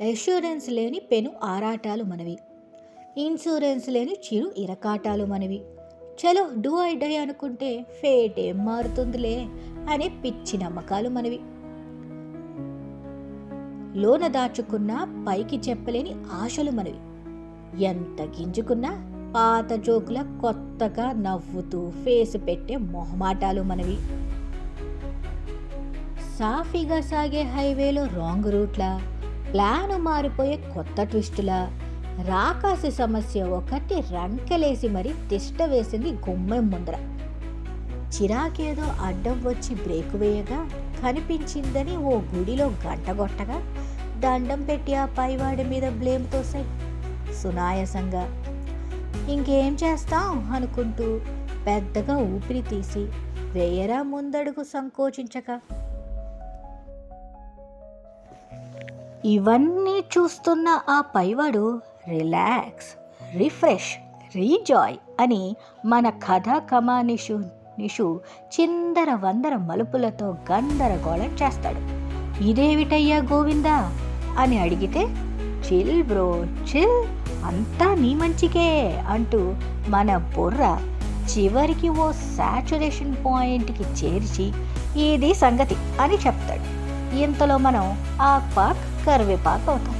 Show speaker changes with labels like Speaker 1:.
Speaker 1: Assurance లేని పెను ఆరాటాలు మనవి. ఇన్సూరెన్స్ లేని చిరు ఇరకాటాలు మనవి. చలో డూ ఐ డై అనుకుంటే ఫేట్ ఏం మారుతుందిలే అనే పిచ్చి నమ్మకాలు మనవి. లోన దాచుకున్న పైకి చెప్పలేని ఆశలు మనవి. ఎంత గింజుకున్నా పాత జోకుల కొత్తగా నవ్వుతూ ఫేస్ పెట్టే మొహమాటాలు మనవి. సాఫీగా సాగే హైవేలో రాంగ్ రూట్లా ప్లాను మారిపోయే కొత్త ట్విస్టులా? రాకాసి సమస్య ఒకటి రంకెలేసి మరి తిష్ట వేసింది గుమ్మం ముందర. చిరాకేదో అడ్డం వచ్చి బ్రేక్ వేయగా కనిపించిందని ఓ గుడిలో గంటగొట్టగా దండం పెట్టి ఆ పైవాడి మీద బ్లేమ్ తోసాయి సునాయసంగా ఇంకేం చేస్తాం? అనుకుంటూ పెద్దగా ఊపిరి తీసి వేయరా ముందడుగు సంకోచించక. ఇవన్నీ చూస్తున్న ఆ పైవాడు రిలాక్స్ రిఫ్రెష్ రీజాయ్ అని మన కథ కమానిషు నిషు చిందర వందర మలుపులతో గందరగోళం చేస్తాడు. ఇదేవిటయ్యా గోవిందా? అని అడిగితే చిల్ బ్రో చిల్ అంతా నీ మంచికే అంటూ మన బుర్ర చివరికి ఓ సాచురేషన్ పాయింట్కి చేర్చి ఇది సంగతి? అని చెప్తాడు. ఇంతలో మనం ఆక్ పాక్ కరివేపాక్ అవుతాం.